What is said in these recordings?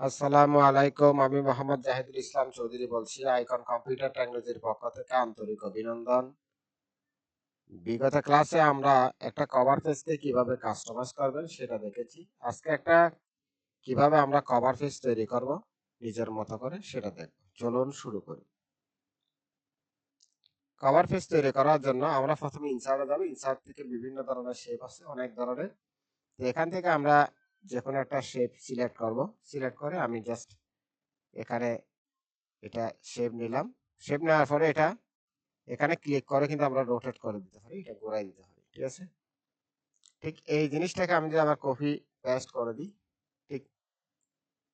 আসসালামু আলাইকুম, আমি মোহাম্মদ জাহিদুল ইসলাম চৌধুরী বলছি, আইকন কম্পিউটার টেকনোলজির পক্ষ থেকে আন্তরিক অভিনন্দন। বিগত ক্লাসে আমরা একটা কভার পেজকে কীভাবে কাস্টমাইজ করবেন সেটা দেখেছি। আজকে একটা কীভাবে আমরা কভার পেজ তৈরি করব নিজের মতো করে সেটা দেখব। চলুন শুরু করি। কভার পেজ তৈরি করার জন্য আমরা প্রথমে ইনসার্টে যাব। ইনসার্ট থেকে বিভিন্ন ধরনের শেপ আছে, অনেক ধরনের। এখান থেকে আমরা যে কোনো একটা শেপ সিলেক্ট করব। সিলেক্ট করে আমি জাস্ট এখানে এটা শেপ নিলাম। শেপ নেওয়ার পরে এটা এখানে ক্লিক করে কিন্তু আমরা রোটেট করে দিতে পারি, এটা ঘোরাই দিতে পারি, ঠিক আছে? ঠিক এই জিনিসটাকে আমি যদি আবার কপি পেস্ট করে দিই, ঠিক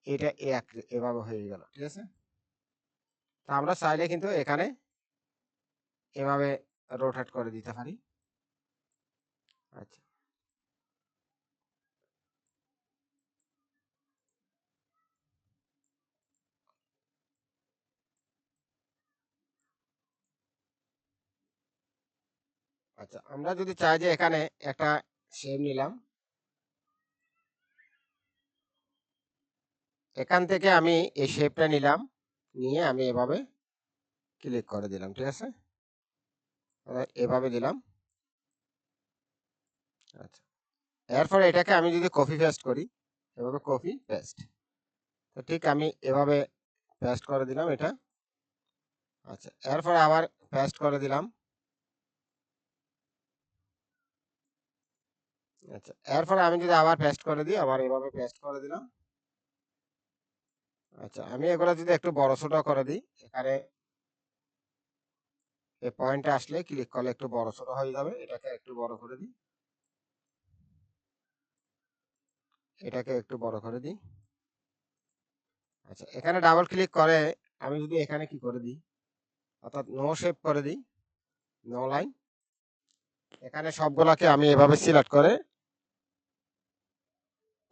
এটা এভাবে হয়ে গেল, ঠিক আছে? তা আমরা চাইলে কিন্তু এখানে এভাবে রোটেট করে দিতে পারি। আচ্ছা। আচ্ছা আমরা যদি চাই যে এখানে একটা শেপ নিলাম, এখান থেকে আমি এই শেপটা নিলাম, নিয়ে আমি এভাবে ক্লিক করে দিলাম, ঠিক আছে? এভাবে দিলাম। আচ্ছা এরপরে এটাকে আমি যদি কপি পেস্ট করি, এভাবে কপি পেস্ট তো ঠিক আমি এভাবে পেস্ট করে দিলাম এটা। আচ্ছা এরপরে আবার পেস্ট করে দিলাম। আচ্ছা এরপরে আমি যদি আবার পেস্ট করে দিই, আবার এভাবে পেস্ট করে দিলাম। আচ্ছা আমি এগুলো যদি একটু বড় ছোট করে দিই, এখানে এই পয়েন্টে আসলে ক্লিক করলে একটু বড় ছোট হয়ে যাবে, এটাকে একটু বড় করে দিই। এটাকে একটু বড় করে দিই। আচ্ছা এখানে ডাবল ক্লিক করে আমি যদি এখানে কি করে দিই, অর্থাৎ নো শেপ করে দিই নো লাইন এখানে সবগুলাকে আমি এভাবে সিলেক্ট করে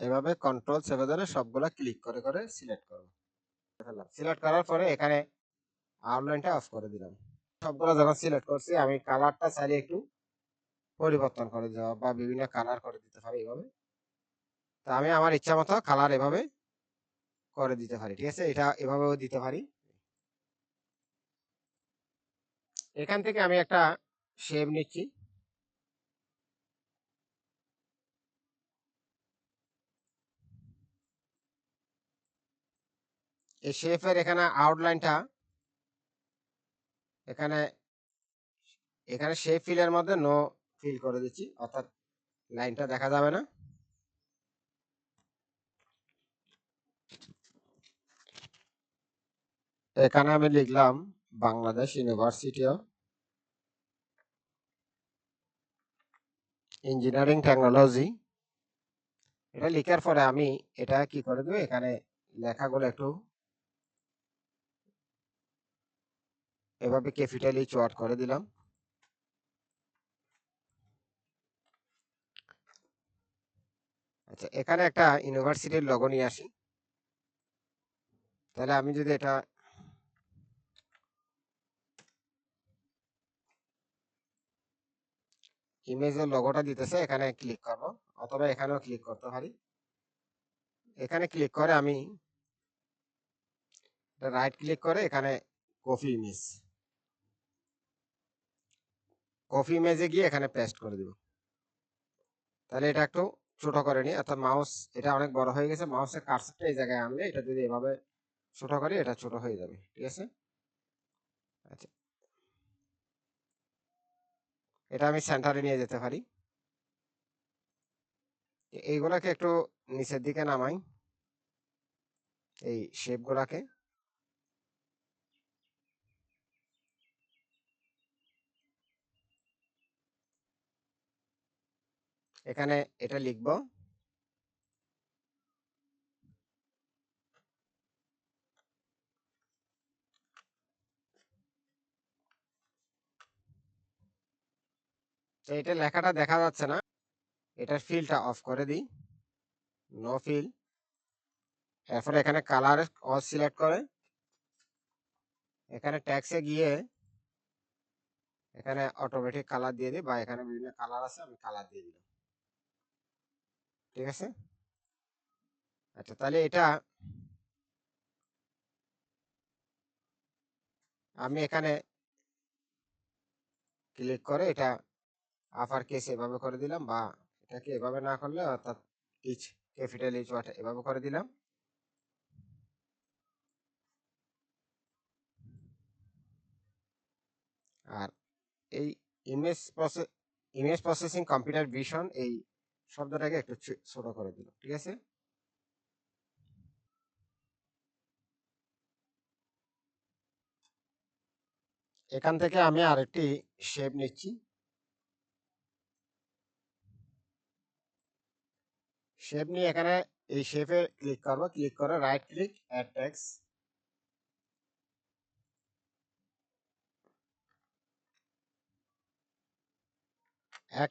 এভাবে কন্ট্রোল সেভে ধরে সবগুলা ক্লিক করে করে সিলেক্ট করব। সিলেক্ট করার পরে এখানে আউটলাইনটা অফ করে দিলাম। সবগুলো যখন সিলেক্ট করছি, আমি কালারটা চাইলে একটু পরিবর্তন করে দেওয়া বা বিভিন্ন কালার করে দিতে পারি এভাবে তা আমি আমার ইচ্ছা মতো কালার এভাবে করে দিতে পারি, ঠিক আছে? এটা এভাবেও দিতে পারি। এখান থেকে আমি একটা শেপ নিচ্ছি। এই শেপের এখানে আউটলাইনটা এখানে এখানে শেপ ফিলের মধ্যে নো ফিল করে দিচ্ছি, অর্থাৎ লাইনটা দেখা যাবে না। এখানে আমি লিখলাম Bangladesh University of Engineering Technology এটা লেখার পরে আমি এটা কি করে দেবো? এখানে লেখাগুলো একটু এভাবে ক্যাপিটালি চট করে দিলাম। আচ্ছা এখানে একটা ইউনিভার্সিটির লগো নিয়ে আসি। তাহলে আমি যদি এটা ইমেজের লগোটা দিতেছে, এখানে ক্লিক করব। অথবা এখানেও ক্লিক করতে পারি। এখানে ক্লিক করে আমি রাইট ক্লিক করে এখানে কপি ইমেজ কপি ইমেজে গিয়ে এখানে পেস্ট করে দিব। তাহলে এটা একটু ছোট করে নিই। অর্থাৎ মাউস, এটা অনেক বড় হয়ে গেছে। মাউসের কার্সারটা এই জায়গায় আনলে এটা যদি এভাবে ছোট করি, এটা ছোট হয়ে যাবে। ঠিক আছে? আচ্ছা। এটা আমি সেন্টারে নিয়ে যেতে পারি। এইগুলাকে একটু নিচের দিকে নামাই। এই শেপগুলাকে এখানে এটা লিখব। এটা লেখাটা দেখা যাচ্ছে না। এটার ফিলটা অফ করে দিই। নো ফিল এরপরে এখানে কালার অল সিলেক্ট করে। এখানে ট্যাক্সে গিয়ে এখানে অটোমেটিক কালার দিয়ে দিই বা এখানে বিভিন্ন কালার আছে, আমি কালার দিয়ে দিলাম। ঠিক আছে? আচ্ছা তাহলে এটা আমি এখানে ক্লিক করে এটা আপার কেস এভাবে করে দিলাম বা এটাকে এভাবে না করলে অর্থাৎ ইচ ক্যাপিটাল ইচ ওয়াটা এভাবে করে দিলাম। আর এই image process image processing computer vision এই শব্দটাকে একটু ছোট করে দিল ঠিক আছে? এখান থেকে আমি আরেকটি শেপ নিচ্ছি। শেপ নিয়ে এখানে এই শেপে ক্লিক করব ক্লিক করে right click add text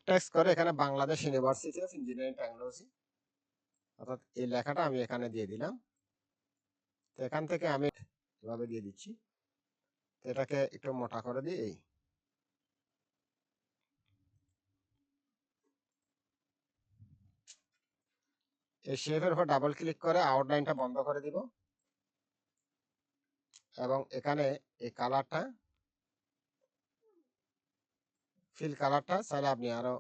text করে এখানে Bangladesh University of Engineering Technology অর্থাৎ এই লেখাটা আমি এখানে দিয়ে দিলাম। তো এখান থেকে আমি এভাবে দিয়ে দিচ্ছি। তো এটাকে একটু মোটা করে দিই এই। এই শেপের উপর ডাবল ক্লিক করে আউটলাইনটা বন্ধ করে দিব। এবং এখানে এই কালারটা ফিল কালারটা চাইলে আপনি আরও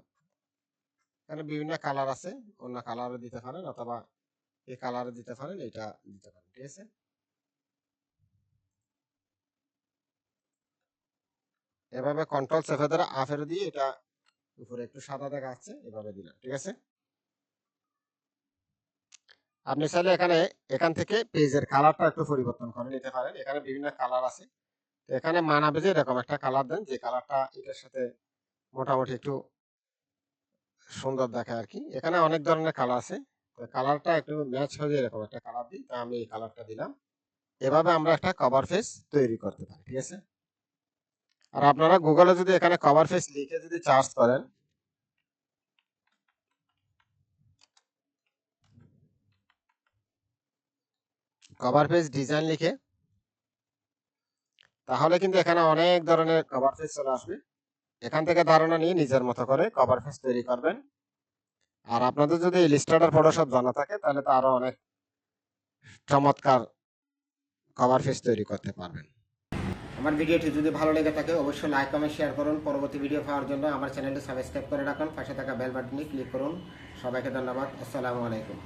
এখানে বিভিন্ন কালার আছে, অন্য কালারও দিতে পারেন অথবা এই কালারও দিতে পারেন এটা দিতে পারেন, ঠিক আছে? এভাবে কন্ট্রোল চেপে ধরে আফের দিয়ে এটা উপরে একটু সাদা দেখা দেখাচ্ছে এভাবে দিলাম, ঠিক আছে? আপনি চাইলে এখানে এখান থেকে পেজের কালারটা একটু পরিবর্তন করে নিতে পারেন, এখানে বিভিন্ন কালার আছে। এখানে মানাবে যে এরকম একটা কালার দেন, যে কালারটা এটার সাথে মোটামুটি একটু সুন্দর দেখায় আর কি এখানে অনেক ধরনের কালার আছে। কালারটা একটু ম্যাচ হয়ে এরকম একটা কালার দিই। তা আমি এই কালারটা দিলাম। এভাবে আমরা একটা কভার ফেস তৈরি করতে পারি, ঠিক আছে? আর আপনারা গুগলে যদি এখানে কভার ফেস লিখে যদি চার্জ করেন কভার পেজ ডিজাইন লিখে, তাহলে কিন্তু এখানে অনেক ধরনের কভার পেজ চলে আসবে। এখান থেকে ধারণা নিয়ে নিজের মতো করে কভার পেজ তৈরি করবেন। আর আপনাদের যদি ইলিস্ট্রেটর ফটোশপ জানা থাকে, তাহলে তো আরও অনেক চমৎকার কভার পেজ তৈরি করতে পারবেন। আমার ভিডিওটি যদি ভালো লেগে থাকে, অবশ্যই লাইক কমেন্ট শেয়ার করুন। পরবর্তী ভিডিও পাওয়ার জন্য আমার চ্যানেলটি সাবস্ক্রাইব করে রাখুন। পাশে থাকা বেল বাটনে ক্লিক করুন। সবাইকে ধন্যবাদ। আসসালামু আলাইকুম।